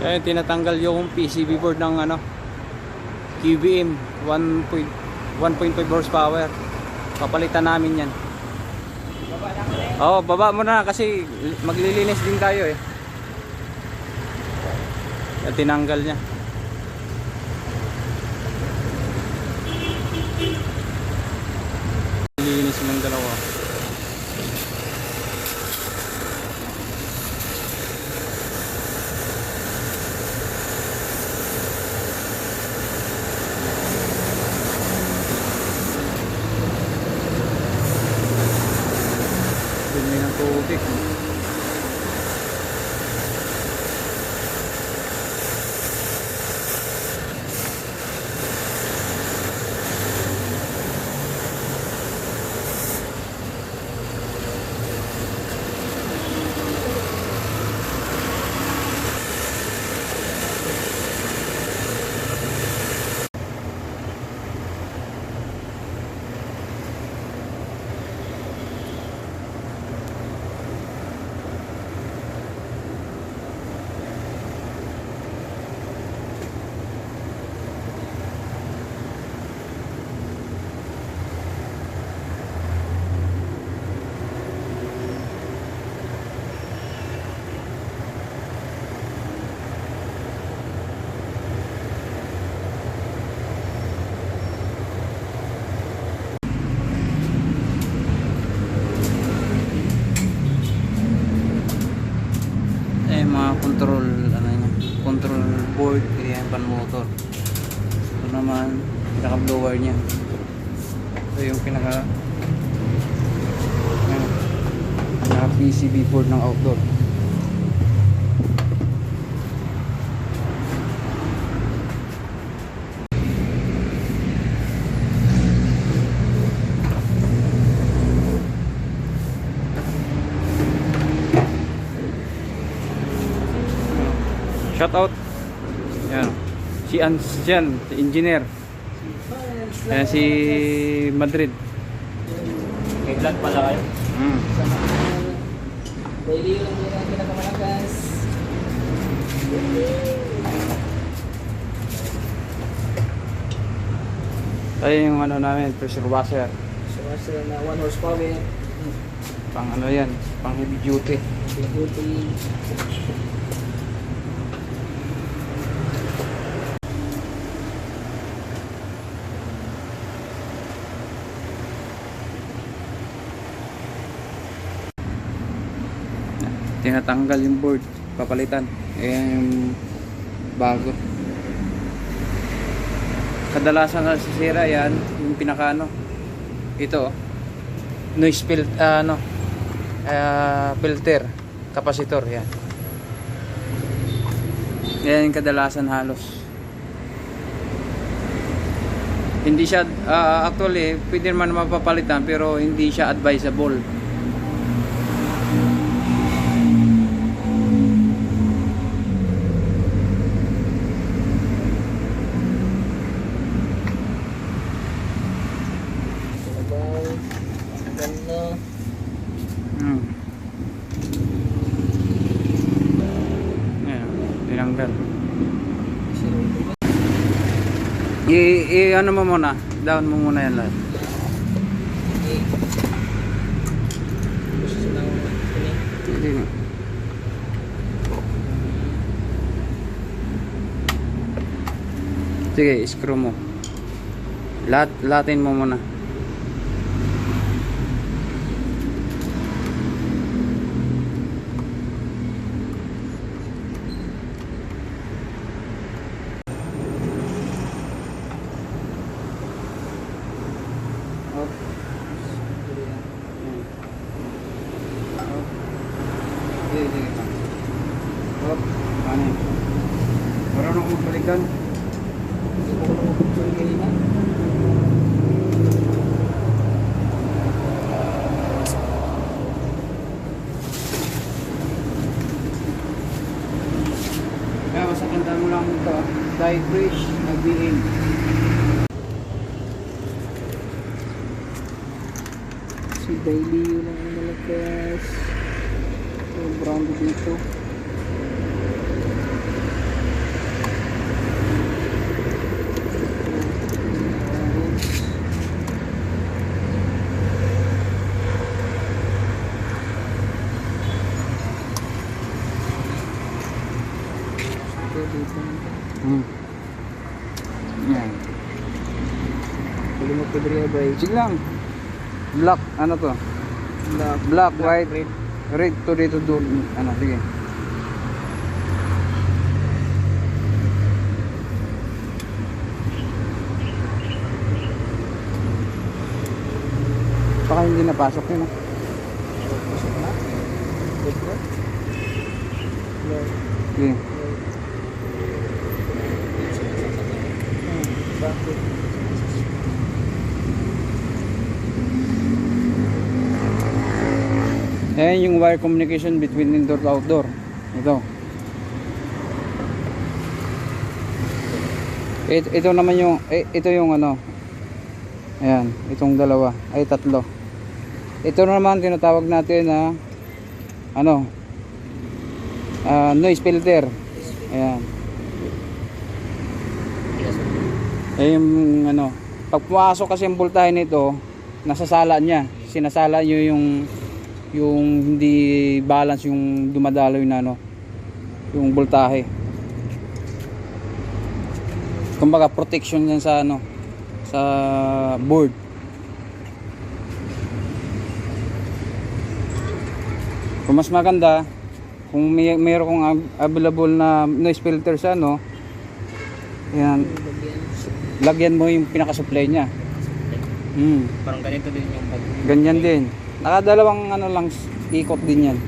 Kaya tinatanggal yung PCB board ng ano QBM 1.5 horsepower. Papalitan namin yan. Oo, oh, baba mo na kasi maglilinis din tayo eh. Kaya tinanggal niya. Lilinis ng dalawa. Dumi ng control ano niya control board kaya pan motor ito naman pinaka blower niya. Ito yung pinaka ano, pinaka PCB board ng outdoor shout out yan si Ans dyan si engineer Ayan si Madrid May vlog pala kayo. mm. Daily yung hindi natin pinakamalakas. ay yung ano namin pressure washer So, sila na 1 horsepower. pang ano yan pang heavy duty Duty. Tinatanggal yung board papalitan. Ayan yung bago. Kadalasan na sisira yan yung pinaka ano ito oh. noise fil ah, ano ah, filter capacitor yan. Yan yung kadalasan halos. Hindi siya ah, actually pwede naman mapapalitan pero hindi siya advisable Sabay. Ganda. Hmm. Ayan, tinanggal. I, i ano mo muna, down mo muna yan lahat. Sige, screw mo. Lat, latin mo muna. Sige, sige. Up. Ano yun? Marunong kong balikan. Hindi ko kanina. Kaya masakanda mo lang ito. Dye bridge, nag-BM. Si Daily yun ang malakas ito brand dito dito. Hmm. Yan. Mo pwede ba eh. Sige lang. Black, ano to? Black, black, black white. Red red to dito do, ano, sige. Baka hindi napasok yun. Pasok na. Good? Black, Sige. white. Hmm, Bakit? Ayan yung wire communication between indoor to outdoor. Ito. Ito, ito naman yung, eh, ito yung ano. Ayan, itong dalawa. Ay, tatlo. Ito naman tinatawag natin na ano ah, noise filter. Ayan. Eh, yung ano, pag pumasok kasi ang voltahe nito, nasasala niya. Sinasala niyo yung yung hindi balance yung dumadaloy na ano, yung voltahe. Kumbaga protection yan sa ano, sa board. Kung mas maganda, kung may mayroon kong ab- available na noise filter sa ano, yan, Lagyan. mo yung pinaka-supply niya. Hmm, Parang ganito din yung ganyan din. Nakadalawang ano lang ikot din yan.